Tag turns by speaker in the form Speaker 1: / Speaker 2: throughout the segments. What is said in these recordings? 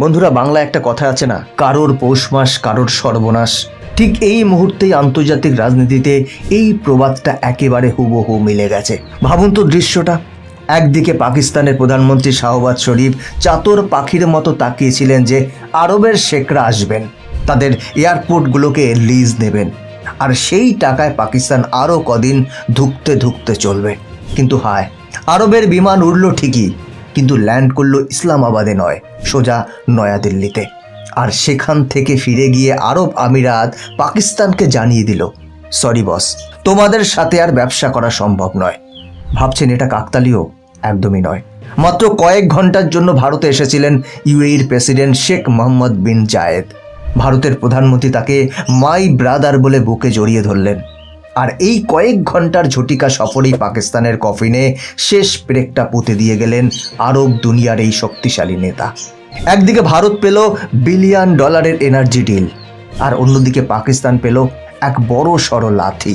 Speaker 1: বন্ধুরা বাংলা একটা কথা আছে না, কারোর পৌষ মাস, কারোর সর্বনাশ। ঠিক এই মুহূর্তেই আন্তর্জাতিক রাজনীতিতে এই প্রবাদটা একেবারে হুবহু মিলে গেছে। ভাবুন তো দৃশ্যটা। একদিকে পাকিস্তানের প্রধানমন্ত্রী শাহবাজ শরীফ চাতর পাখির মতো তাকিয়েছিলেন যে আরবের শেখরা আসবেন, তাদের এয়ারপোর্টগুলোকে লিজ নেবেন, আর সেই টাকায় পাকিস্তান আরও কদিন ধুকতে ধুকতে চলবে। কিন্তু হায়, আরবের বিমান উড়ল ঠিকই কিন্তু ল্যান্ড করল ইসলামাবাদে নয়, সোজা নয়াদিল্লিতে। আর সেখান থেকে ফিরে গিয়ে আরব আমিরাত পাকিস্তানকে জানিয়ে দিল সরি বস তোমাদের সাথে আর ব্যবসা করা সম্ভব নয়। ভাবছেন এটা কাকতালীয়? একদমই নয়। মাত্র কয়েক ঘণ্টার জন্য ভারতে এসেছিলেন ইউএইর president Sheikh Mohammed bin Zayed. ভারতের প্রধানমন্ত্রী তাকে মাই ব্রাদার বলে বুকে জড়িয়ে ধরলেন। আর এই কয়েক ঘণ্টার ঝটিকা সফরেই পাকিস্তানের কফিনে শেষ ব্রেকটা পুঁতে দিয়ে গেলেন আরব দুনিয়ার এই শক্তিশালী নেতা। একদিকে ভারত পেল বিলিয়ন ডলারের এনার্জি ডিল, আর অন্যদিকে পাকিস্তান পেল এক বড় সড় লাথি।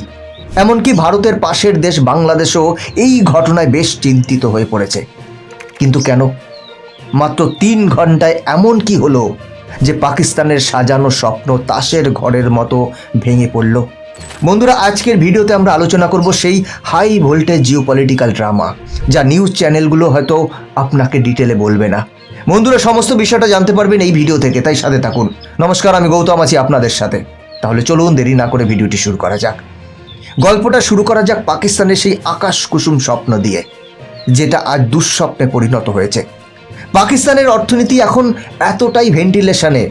Speaker 1: এমনকি ভারতের পাশের দেশ বাংলাদেশও এই ঘটনায় বেশ চিন্তিত হয়ে পড়েছে। কিন্তু কেন? মাত্র তিন ঘন্টায় এমন কি হলো যে পাকিস্তানের সাজানো স্বপ্ন তাসের ঘরের মতো ভেঙে পড়ল? বন্ধুরা, আজকের ভিডিওতে আমরা আলোচনা করব সেই হাই ভোল্টেজ জিওপলিটিক্যাল ড্রামা যা নিউজ চ্যানেলগুলো হয়তো আপনাকে ডিটেলে বলবে না। বন্ধুরা, সমস্ত বিষয়টা জানতে পারবেন এই ভিডিও থেকে, তাই সাথে থাকুন। নমস্কার, আমি গৌতম আছি আপনাদের সাথে। তাহলে চলুন দেরি না করে ভিডিওটি শুরু করা যাক। গল্পটা শুরু করা যাক পাকিস্তানের সেই আকাশ কুসুম স্বপ্ন দিয়ে, যেটা আজ দুঃস্বপ্নে পরিণত হয়েছে। পাকিস্তানের অর্থনীতি এখন এতটাই ভেন্টিলেশনে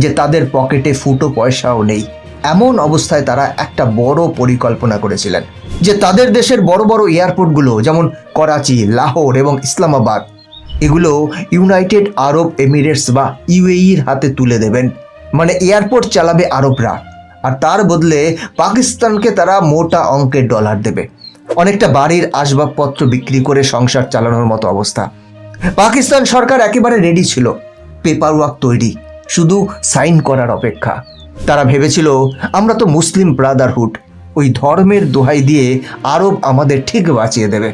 Speaker 1: যে তাদের পকেটে ফুটো পয়সাও নেই। এমন অবস্থায় তারা একটা বড় পরিকল্পনা করেছিলেন, যে তাদের দেশের বড় বড় এয়ারপোর্টগুলো, যেমন করাচি, লাহোর এবং ইসলামাবাদ, এগুলো ইউনাইটেড আরব এমিরেটস বা ইউএইর হাতে তুলে দেবেন। মানে এয়ারপোর্ট চালাবে আরবরা, আর তার বদলে পাকিস্তানকে তারা মোটা অঙ্কের ডলার দেবে। অনেকটা বাড়ির আসবাবপত্র বিক্রি করে সংসার চালানোর মতো অবস্থা। পাকিস্তান সরকার একেবারে রেডি ছিল। পেপার ওয়ার্ক তৈরি, শুধু সাইন করার অপেক্ষা। তারা ভেবেছিল, আমরা তো মুসলিম ব্রাদারহুড। ওই ধর্মের দোহাই দিয়ে আরব আমাদের ঠিক বাঁচিয়ে দেবে।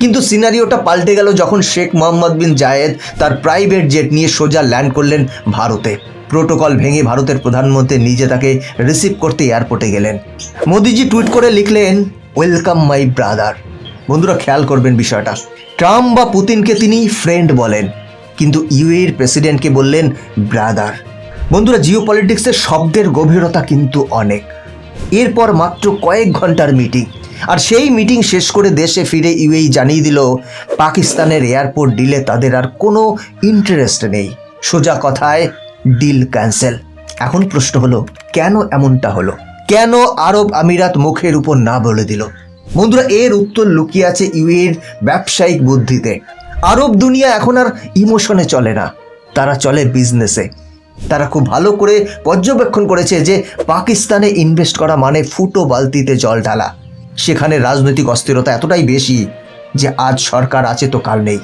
Speaker 1: কিন্তু সিনারিওটা পাল্টে গেল যখন শেখ মোহাম্মদ বিন জায়েদ তার প্রাইভেট জেট নিয়ে সোজা ল্যান্ড করলেন ভারতে। প্রোটোকল ভেঙে ভারতের প্রধানমন্ত্রী নিজে তাকে রিসিভ করতে এয়ারপোর্টে গেলেন। মোদিজি টুইট করে লিখলেন, ওয়েলকাম মাই ব্রাদার। বন্ধুরা, খেয়াল করবেন বিষয়টা। ট্রাম্প বা পুতিনকে তিনি ফ্রেন্ড বলেন, কিন্তু ইউএর প্রেসিডেন্টকে বললেন ব্রাদার। বন্ধুরা জিও পলিটিক্সের শব্দের গভীরতা কিন্তু অনেক। এরপর মাত্র কয়েক ঘণ্টার মিটিং আর সেই মিটিং শেষ করে দেশে ফিরে ইউএই জানিয়ে দিল, পাকিস্তানের এয়ারপোর্ট ডিলে তাদের আর কোনো ইন্টারেস্ট নেই। সোজা কথায় ডিল ক্যান্সেল এখন প্রশ্ন হলো, কেন এমনটা হলো? কেন আরব আমিরাত মুখের উপর না বলে দিল? বন্ধুরা, এর উত্তর লুকিয়ে আছে ইউএর ব্যবসায়িক বুদ্ধিতে। আরব দুনিয়া এখন আর ইমোশনে চলে না। তারা চলে বিজনেসে তারা খুব ভালো করে পর্যবেক্ষণ করেছে যে পাকিস্তানে ইনভেস্ট করা মানে ফুটো বালতিতে জল ঢালা। সেখানে রাজনৈতিক অস্থিরতা এতটাই বেশি যে আজ সরকার আছে তো কাল নেই।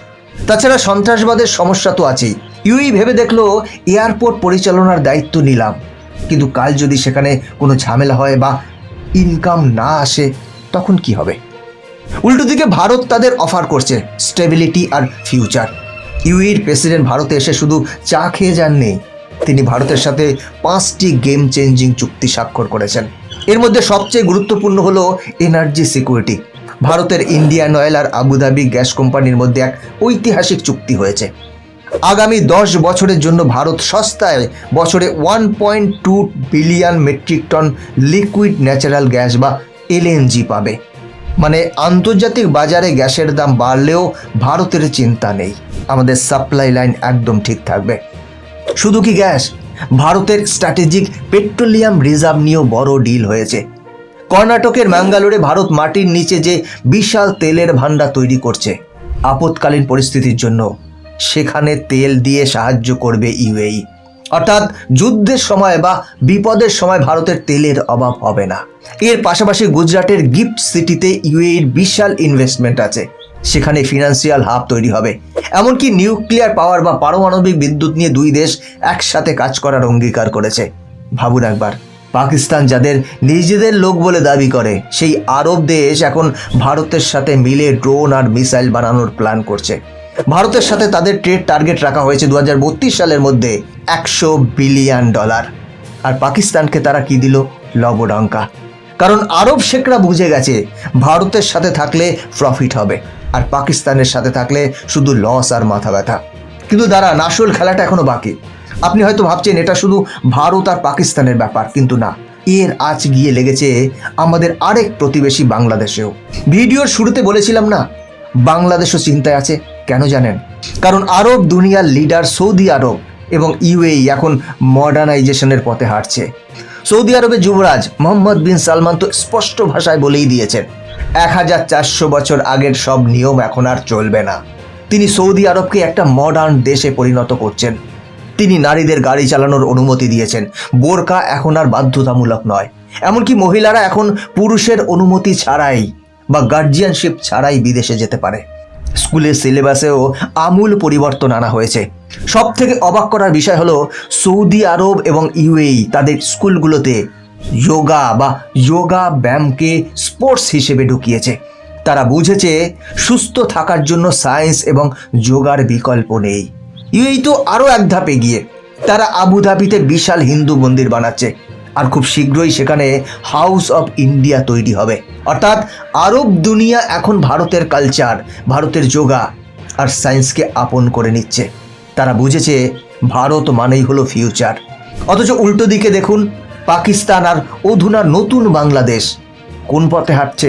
Speaker 1: তাছাড়া সন্ত্রাসবাদের সমস্যা তো আছেই। ইউই ভেবে দেখল এয়ারপোর্ট পরিচালনার দায়িত্ব নিলাম। কিন্তু কাল যদি সেখানে কোনো ঝামেলা হয় বা ইনকাম না আসে, তখন কি হবে? উল্টো দিকে ভারত তাদের অফার করছে স্টেবিলিটি আর ফিউচার ইউইর প্রেসিডেন্ট ভারতে এসে শুধু চা খেয়ে যাননি তিনি ভারতের সাথে পাঁচটি গেম চেঞ্জিং চুক্তি স্বাক্ষর করেছেন। এর মধ্যে সবচেয়ে গুরুত্বপূর্ণ হলো এনার্জি সিকিউরিটি ভারতের ইন্ডিয়ান অয়েল আর আবুধাবি গ্যাস কোম্পানির মধ্যে এক ঐতিহাসিক চুক্তি হয়েছে। আগামী দশ বছরের জন্য ভারত সস্তায় বছরে one point two billion metric ton liquid natural gas বা এলএনজি পাবে। মানে আন্তর্জাতিক বাজারে গ্যাসের দাম বাড়লেও ভারতের চিন্তা নেই। আমাদের সাপ্লাই লাইন একদম ঠিক থাকবে। শুধু কি গ্যাস? ভারতের স্ট্র্যাটেজিক পেট্রোলিয়াম রিজার্ভ নিয়েও বড় ডিল হয়েছে। কর্ণাটকের ম্যাঙ্গালোরে ভারত মাটির নিচে যে বিশাল তেলের ভান্ডার তৈরি করছে, আপৎকালীন পরিস্থিতির জন্য। সেখানে তেল দিয়ে সাহায্য করবে ইউএই। অর্থাৎ যুদ্ধের সময় বা বিপদের সময় ভারতের তেলের অভাব হবে না। এর পাশাপাশি গুজরাটের গিফট সিটিতে ইউএইর বিশাল ইনভেস্টমেন্ট আছে। সেখানে ফিনান্সিয়াল হাব তৈরি হবে। এমনকি নিউক্লিয়ার পাওয়ার বা পারমাণবিক বিদ্যুৎ নিয়ে দুই দেশ একসাথে কাজ করার অঙ্গীকার করেছে। ভাবুন একবার, পাকিস্তান যাদের নিজেদের লোক বলে দাবি করে, সেই আরব দেশ এখন ভারতের সাথে মিলে ড্রোন আর মিসাইল বানানোর প্ল্যান করছে। ভারতের সাথে তাদের ট্রেড টার্গেট রাখা হয়েছে দু হাজার বত্রিশ সালের মধ্যে একশো বিলিয়ন ডলার আর পাকিস্তানকে তারা কি দিল? লবডঙ্কা কারণ আরব শেখরা বুঝে গেছে, ভারতের সাথে থাকলে প্রফিট হবে। আর পাকিস্তানের সাথে থাকলে শুধু লস আর মাথা ব্যথা। কিন্তু দাঁড়া আসল খেলাটা এখনও বাকি। আপনি হয়তো ভাবছেন এটা শুধু ভারত আর পাকিস্তানের ব্যাপার, কিন্তু না। এর আজ গিয়ে লেগেছে আমাদের আরেক প্রতিবেশী বাংলাদেশেও। ভিডিওর শুরুতে বলেছিলাম না, বাংলাদেশও চিন্তায় আছে, কেন জানেন? কারণ আরব দুনিয়ার লিডার সৌদি আরব এবং ইউএই এখন মডার্নাইজেশনের পথে হাঁটছে। সৌদি আরবের যুবরাজ মোহাম্মদ বিন সালমান তো স্পষ্ট ভাষায় বলেই দিয়েছেন এক হাজার চারশো বছর আগের সব নিয়ম এখন আর চলবে না। তিনি সৌদি আরবকে একটা মডার্ন দেশে পরিণত করছেন। তিনি নারীদের গাড়ি চালানোর অনুমতি দিয়েছেন। বোরকা এখন আর বাধ্যতামূলক নয়। এমনকি মহিলারা এখন পুরুষের অনুমতি ছাড়াই বা গার্জিয়ানশিপ ছাড়াই বিদেশে যেতে পারে। স্কুলের সিলেবাসেও আমূল পরিবর্তন আনা হয়েছে। সব থেকে অবাক করার বিষয় হলো সৌদি আরব এবং ইউএই তাদের স্কুলগুলোতে যোগা বা যোগা ব্যায়ামকে স্পোর্টস হিসেবে ঢুকিয়েছে। তারা বুঝেছে, সুস্থ থাকার জন্য সায়েন্স এবং যোগার বিকল্প নেই। ইউএই তো আরও এক ধাপে গিয়ে তারা আবুধাবিতে বিশাল হিন্দু মন্দির বানাচ্ছে। আর খুব শীঘ্রই সেখানে হাউস অফ ইন্ডিয়া তৈরি হবে। অর্থাৎ আরব দুনিয়া এখন ভারতের কালচার, ভারতের যোগা আর সায়েন্সকে আপন করে নিচ্ছে। তারা বুঝেছে, ভারত মানেই হলো ফিউচার। অথচ উল্টো দিকে দেখুন পাকিস্তান আর অধুনা নতুন বাংলাদেশ। কোন পথে হাঁটছে?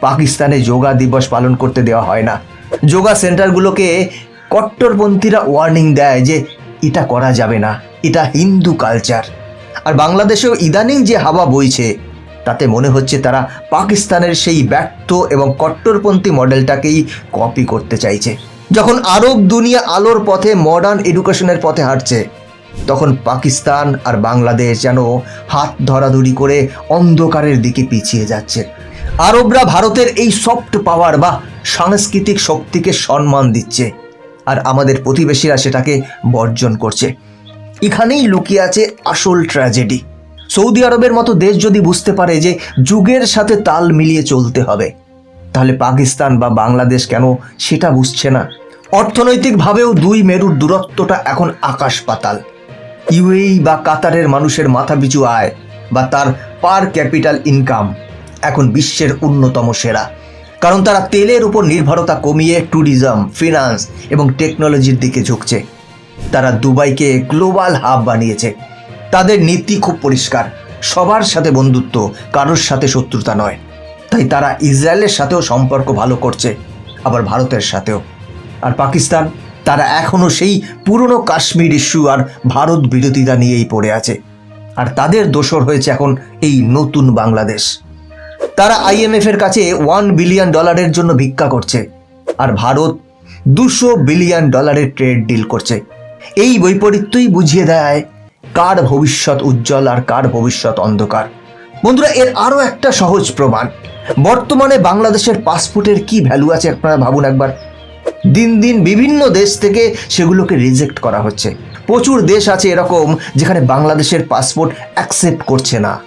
Speaker 1: পাকিস্তানে যোগা দিবস পালন করতে দেওয়া হয় না। যোগা সেন্টারগুলোকে কট্টরপন্থীরা ওয়ার্নিং দেয় যে এটা করা যাবে না, এটা হিন্দু কালচার আর বাংলাদেশেও ইদানিং যে হাওয়া বইছে, তাতে মনে হচ্ছে তারা পাকিস্তানের সেই ব্যর্থ এবং কট্টরপন্থী মডেলটাকেই কপি করতে চাইছে। যখন আরব দুনিয়া আলোর পথে মডার্ন এডুকেশনের পথে হাঁটছে তখন পাকিস্তান আর বাংলাদেশ যেন হাত ধরাধরি করে অন্ধকারের দিকে পিছিয়ে যাচ্ছে। আরবরা ভারতের এই সফট পাওয়ার বা সাংস্কৃতিক শক্তিকে সম্মান দিচ্ছে আর আমাদের প্রতিবেশীরা সেটাকে বর্জন করছে। এখানেই লুকিয়ে আছে আসল ট্র্যাজেডি সৌদি আরবের মতো দেশ যদি বুঝতে পারে যে যুগের সাথে তাল মিলিয়ে চলতে হবে, তাহলে পাকিস্তান বা বাংলাদেশ কেন সেটা বুঝছে না? অর্থনৈতিকভাবেও দুই মেরুর দূরত্বটা এখন আকাশ পাতাল। ইউএই বা কাতারের মানুষের মাথাপিছু আয় বা তার পার ক্যাপিটাল ইনকাম এখন বিশ্বের অন্যতম সেরা। কারণ তারা তেলের উপর নির্ভরতা কমিয়ে ট্যুরিজম, ফিনান্স এবং টেকনোলজির দিকে ঝুঁকছে। তারা দুবাইকে গ্লোবাল হাব বানিয়েছে। তাদের নীতি খুব পরিষ্কার। সবার সাথে বন্ধুত্ব, কারোর সাথে শত্রুতা নয়। তাই তারা ইসরায়েলের সাথেও সম্পর্ক ভালো করছে, আবার ভারতের সাথেও। আর পাকিস্তান? তারা এখনও সেই পুরনো কাশ্মীর ইস্যু আর ভারত বিরোধিতা নিয়েই পড়ে আছে। আর তাদের দোসর হয়েছে এখন এই নতুন বাংলাদেশ। তারা আইএমএফ এর কাছে ওয়ান বিলিয়ন ডলারের জন্য ভিক্ষা করছে। আর ভারত দুশো বিলিয়ন ডলারের ট্রেড ডিল করছে। এই বৈপরীত্যই বুঝিয়ে দেয় কার ভবিষ্যৎ উজ্জ্বল আর কার ভবিষ্যৎ অন্ধকার। বন্ধুরা, এর আরও একটা সহজ প্রমাণ। বর্তমানে বাংলাদেশের পাসপোর্টের কি ভ্যালু আছে আপনারা ভাবুন একবার। দিন দিন বিভিন্ন দেশ থেকে সেগুলোকে রিজেক্ট করা হচ্ছে। প্রচুর দেশ আছে এরকম যেখানে বাংলাদেশের পাসপোর্ট অ্যাকসেপ্ট করছে না।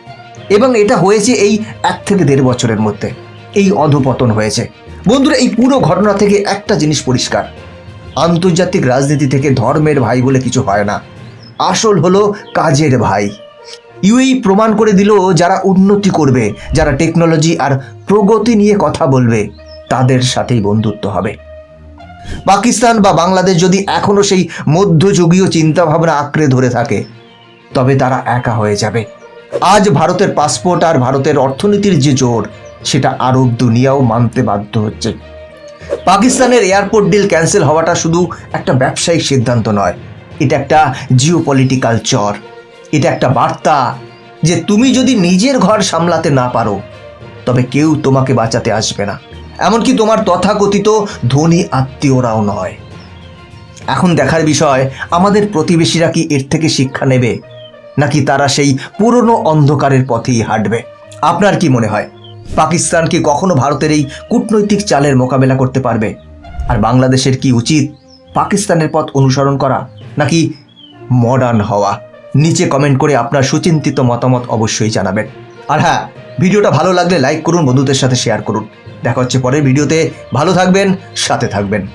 Speaker 1: এবং এটা হয়েছে এই এক থেকে দেড় বছরের মধ্যে। এই অধপতন হয়েছে। বন্ধুরা, এই পুরো ঘটনা থেকে একটা জিনিস পরিষ্কার। আন্তর্জাতিক রাজনীতি থেকে ধর্মের ভাই বলে কিছু হয় না। আসল হলো কাজের ভাই। ইউএই প্রমাণ করে দিল যারা উন্নতি করবে, যারা টেকনোলজি আর প্রগতি নিয়ে কথা বলবে, তাদের সাথেই বন্ধুত্ব হবে। পাকিস্তান বা বাংলাদেশ যদি এখনও সেই মধ্যযুগীয় চিন্তাভাবনা আঁকড়ে ধরে থাকে, তবে তারা একা হয়ে যাবে। আজ ভারতের পাসপোর্ট আর ভারতের অর্থনীতির যে জোর, সেটা আরব দুনিয়াও মানতে বাধ্য হচ্ছে। পাকিস্তানের এয়ারপোর্ট ডিল ক্যান্সেল হওয়াটা শুধু একটা ব্যবসায়িক সিদ্ধান্ত নয়, এটা একটা জিও পলিটিক্যাল চর। এটা একটা বার্তা যে তুমি যদি নিজের ঘর সামলাতে না পারো, তবে কেউ তোমাকে বাঁচাতে আসবে না। এমনকি তোমার তথাকথিত ধনী আত্মীয়রাও নয়। এখন দেখার বিষয়, আমাদের প্রতিবেশীরা কি এর থেকে শিক্ষা নেবে? নাকি তারা সেই পুরনো অন্ধকারের পথেই হাঁটবে? আপনার কি মনে হয়? পাকিস্তান কি কখনো ভারতের এই কূটনৈতিক চালের মোকাবেলা করতে পারবে? আর বাংলাদেশের কি উচিত পাকিস্তানের পথ অনুসরণ করা, নাকি মডার্ন হওয়া? নিচে কমেন্ট করে আপনার সুচিন্তিত মতামত অবশ্যই জানাবেন। আর হ্যাঁ ভিডিওটা ভালো লাগলে লাইক করুন, বন্ধুদের সাথে শেয়ার করুন। দেখা হচ্ছে পরের ভিডিওতে। ভালো থাকবেন, সাথে থাকবেন।